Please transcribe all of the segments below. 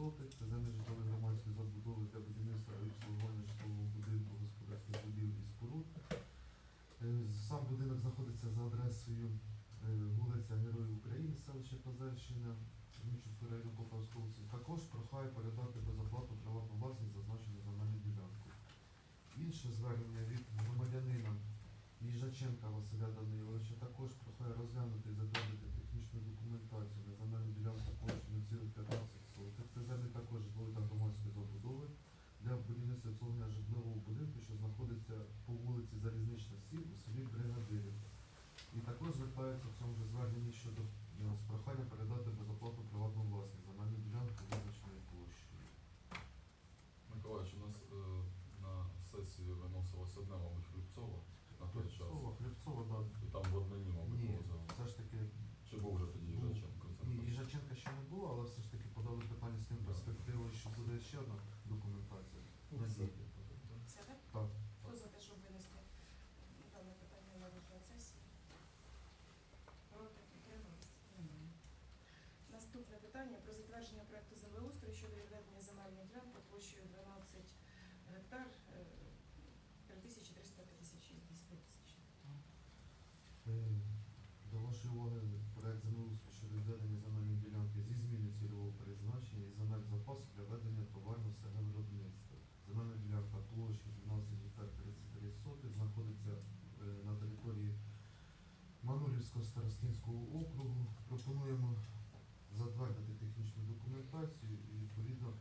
0,6. Це землі житлової громадської забудови для будівництва і обслуговування житлового будинку, господарських будівель і споруд. Е, Сам будинок знаходиться за адресою е, вулиця Героїв України, селище Позерщина, Мічівського району Полтавської області. Також прохає передати безоплатну приватну власність зазначену земельну ділянку. Інше звернення від громадянина Їжаченка Василя Даниловича також прохає розглянути і затвердити технічну документацію на земельну ділянку площею 0,15 сотих. Це землі також житлової та громадської забудови для будівництва обслуговування житлового будинку, що знаходиться по вулиці Залізнична 7 у селі Бригадирів. І також звертається в цьому зверненні щодо е, з прохання передати безоплатну приватну власність земельну ділянку визначеної площею. Миколаївич, у нас е, на сесію виносилось одне, мабуть, Хлібцова на той час. Хлібцова, Хлібцова, да. І там в однині, мабуть, Ні, було за. все ж таки Чи був вже тоді Був. Їжаченко? Це Ні, не Їжаченка ще не було, але все ж таки подали питання з тим Так. перспективою, що буде ще одна документація. На все. звіті. Так? Так. Хто за те, щоб винести дане питання на розгляд сесії? Проти? Утримались? Наступне питання про затвердження проекту землеустрою щодо відведення земельної ділянки площею 12 гектар е, 3356 тисяч. Е, До вашої уваги проект землеустрою щодо відведення земельної ділянки зі зміни цільового призначення і земель запасу для ведення товарного виробництва. Земельна ділянка площі 12 гектар 33 соти знаходиться е, на території Манулівського старостинського округу. Пропонуємо затвердити технічну документацію і відповідно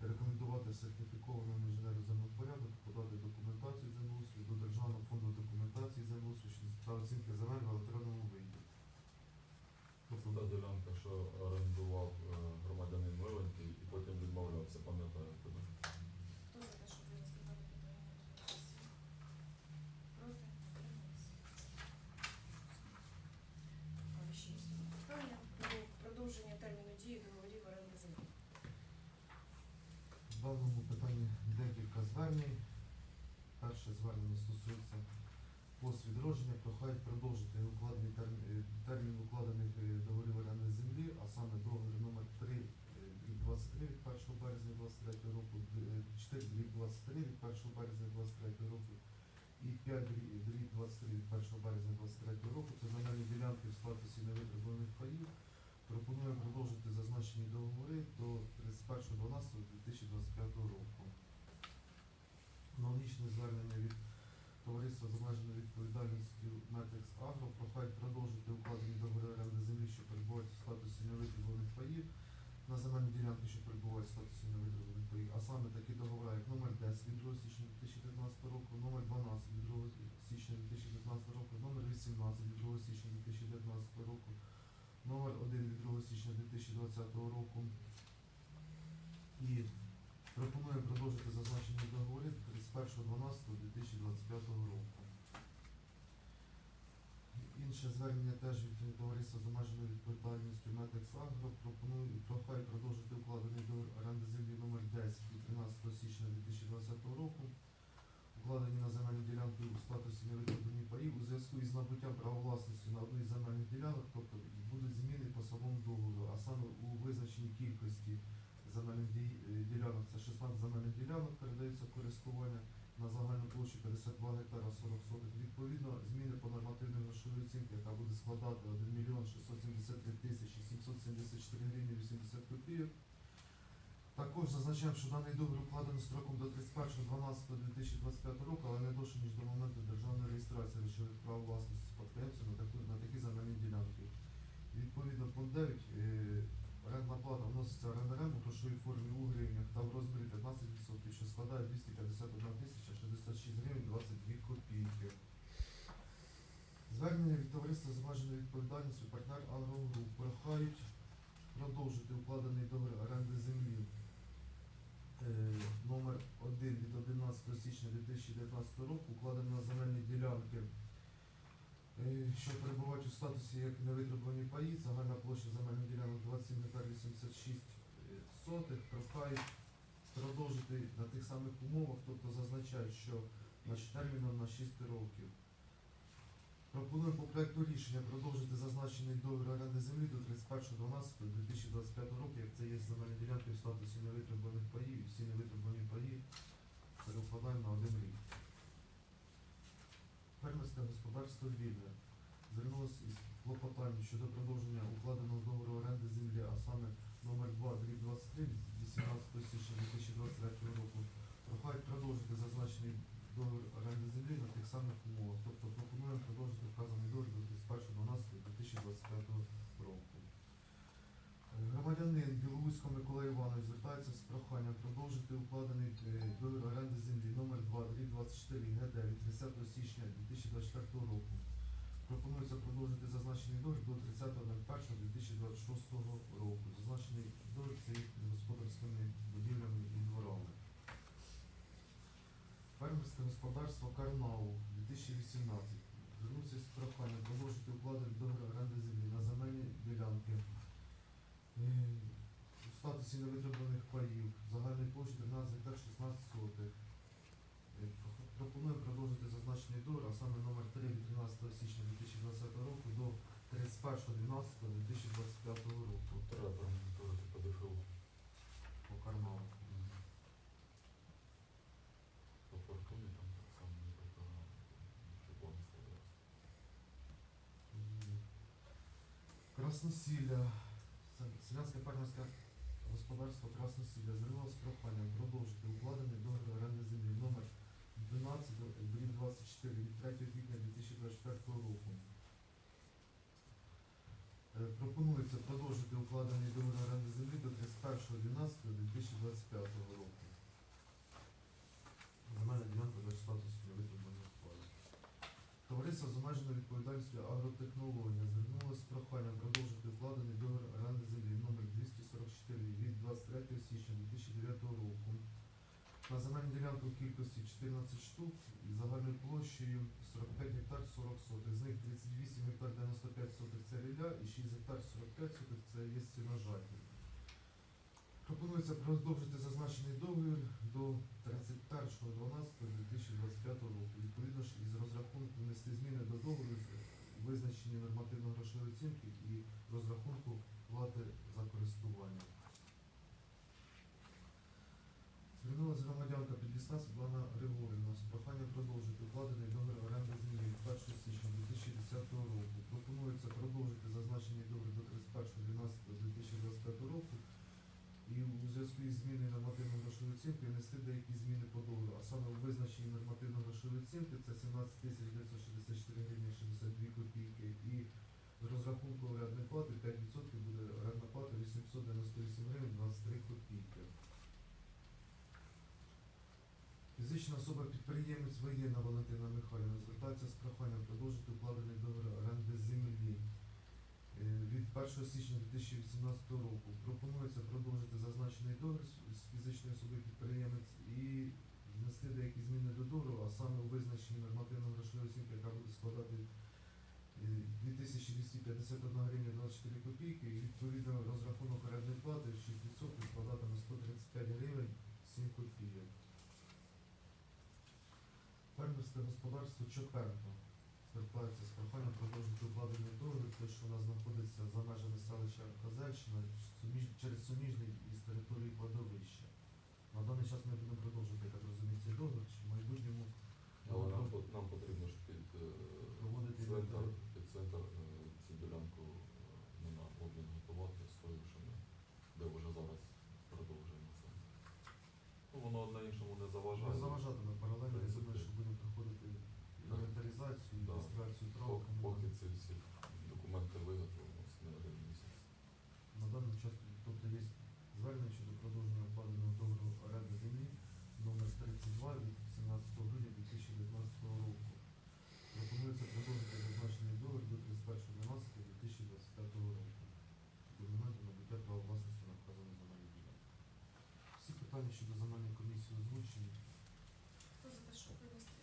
рекомендувати сертифікованому інженеру землепорядок подати документацію землеустрою до Державного фонду документації землеустрою щодо та оцінки земель в електронному вигляді. Тобто та ділянка, що орендував е, громадянин Миленький і потім відмовлявся, пам'ятаєте, да? Хто за те, щоб винести дане питання на розгляд сесії? Проти? Утримались? А, ще є питання про продовження терміну дії договорів оренди землі. В даному питанні декілька звернень. Перше звернення стосується пост відродження, прохають продовжити укладений термін, е, термін укладених е, договорів оренди землі, а саме договір номер 3 е, від 23 від 1 березня 23 року, е, 4 від 23 від 1 березня 23 року і 5 від 23 від 1 березня 23 року. Це земельні ділянки в статусі невитребуваних паїв. Пропонуємо продовжити зазначені договори до 31.12.2025 року. Аналогічне звернення від товариства з обмеженою відповідальністю Метекс Агро прохають продовжити укладені договори оренди землі, що перебувають в статусі невитребуваних паїв на земельні ділянки, що перебувають в статусі невитребуваних паїв, а саме такі договори, як номер 10 від 2 січня 2019 року, номер 12 від 2 січня 2019 року, номер 18 від 2 січня 2019 року, номер 1 від 2 січня 2020 року. І пропонуємо продовжити зазначені договори до 31.12.2025 року. Інше звернення теж від товариства з обмеженою відповідальністю Метекс Агро пропонує прохає продовжити укладений договір оренди землі номер 10 від 13 січня 2020 року. Укладені на земельні ділянки у статусі невитребувані паїв у зв'язку із набуттям права власності на одну із земельних ділянок, тобто будуть зміни по самому договору, а саме у визначеній кількості земельних е, ділянок, це 16 земельних ділянок передаються користування на загальну площу 52 гектара 40 сотих. Відповідно, зміни по нормативній грошовій оцінці, яка буде складати 1 мільйон 673 тисячі 774 гривні 80 копійок. Також зазначаємо, що даний договір укладено строком до 31.12.2025 року, але не довше, ніж до моменту державної реєстрації речових прав власності спадкоємців на, таку, на такі земельні ділянки. Відповідно, пункт 9. Орендна плата вноситься орендарем у грошовій формі у гривнях та в розмірі 15%, що складає 251 тисяча 66 гривень 22 копійки. Звернення від товариства з обмеженою відповідальністю партнер Агрогруп прохають продовжити укладений договір оренди землі е, номер 1 від 11 січня 2019 року, укладений на земельні ділянки, що перебувають у статусі як невитребувані паї, загальна площа земельних ділянок 27 гектар 86 е, прохають продовжити на тих самих умовах, тобто зазначають, що терміном на 6 років. Пропоную по проекту рішення продовжити зазначений договір оренди землі до 31.12.2025 року, як це є земельні ділянки в статусі невитребуваних паїв, і всі невитребувані паї перекладаємо на один рік. Фермерське господарство Вільне звернулося із клопотанням щодо продовження укладеного договору оренди землі, а саме номер 2 23 18 січня 2023 року. Прохають продовжити зазначений договір оренди землі на тих самих умовах. Тобто пропонуємо продовжити вказаний договір до 31.12.2025 року. Громадянин Білоусько Микола Іванович звертається з проханням продовжити укладений е, договір оренди землі номер 2 24 ГД від 30 січня 2024 року. Пропонується продовжити зазначений договір до 30.01.2026 року. Зазначений договір це господарськими будівлями і дворами. Фермерське господарство Карнау 2018. Звернувся з проханням продовжити укладений договір оренди землі на земельні ділянки невитребуваних паїв загальної площі 13 гектар 16 сотих. Е, Пропоную продовжити зазначений договір, а саме номер 3 від 13 січня 2020 року до 31.12.2025 року Треба промоніторити по ДФУ. по Карнау. По фортуні там так само не сказати. Красносілля. Це- Селянське фермерське господарство Красносілля звернулося з проханням продовжити укладений договір оренди землі номер 12 дріб 24 від 3 квітня 2024 року. Е, Пропонується продовжити укладений договір оренди землі до 31.12.2025 року. Земельна ділянка за статусу невитребуваних паїв. Товариство з обмеженою відповідальністю агротехнологія звернулося з проханням продовжити укладений договір оренди землі номер 244 від 23 січня 2009 року на земельну ділянку кількості 14 штук і загальною площею 45 гектар 40 сотих. З них 38 гектар 95 сотих це рілля і 6 гектар 45 сотих це є сіножаті. Пропонується продовжити зазначений договір до 31.12.2025 року. Відповідно ж із розрахунку внести зміни до договору з визначення нормативно-грошової оцінки і розрахунку плати за користування. Підлісна Світлана Григорівна з проханням продовжити укладений договір оренди землі від 1 січня 2010 року. Пропонується продовжити зазначений договір до 31.12.2025 року і у зв'язку із зміною нормативно-грошової оцінки внести деякі зміни по договору, а саме у визначенні нормативно-грошової оцінки це 17 964 гривні 62 копійки і з розрахунку орендної плати 5% буде орендна плата 898 гривень 23 копійки. Фізична особа підприємець воєнна Валентина Михайлівна звертається з проханням продовжити укладений договір оренди землі е, від 1 січня 2018 року. Пропонується продовжити зазначений договір з фізичною особою підприємець і внести деякі зміни до договору, а саме у визначенні нормативно-грошової оцінки, яка буде складати е, 2251 гривня 24 копійки, і відповідно розрахунок орендної плати 6% складатиме 135 гривень 7 копійок. Фермерське господарство Чокерко звертається з проханням продовжити укладений договір, що вона знаходиться за межами селища Козельщина через суміжний із території кладовища. На даний час ми будемо продовжувати, я так розумію, цей договір, чи в майбутньому Але нам, по- нам потрібно ж під е, проводити центр, інвентар. під центр е, цю ділянку е, ну, на обмін готувати з тою, що ми, де вже зараз продовжуємо це. Ну, воно одне іншому не заважає. Не заважатиме паралельно, я принципі. думаю, що будемо проходити інвентаризацію, Да. реєстрацію Пок- правок. Поки ці всі документи виготовлено, це не один місяць. На даний час, тобто є звернення щодо продовження укладеного договору оренди землі номер 32 від 17 грудня 2019 року. Пропонується продовжити зазначений договір до 31.12.2025 року. До моменту набуття права власності на вказану земельну ділянку. Всі питання щодо земельної комісії озвучені. Хто за те, щоб винести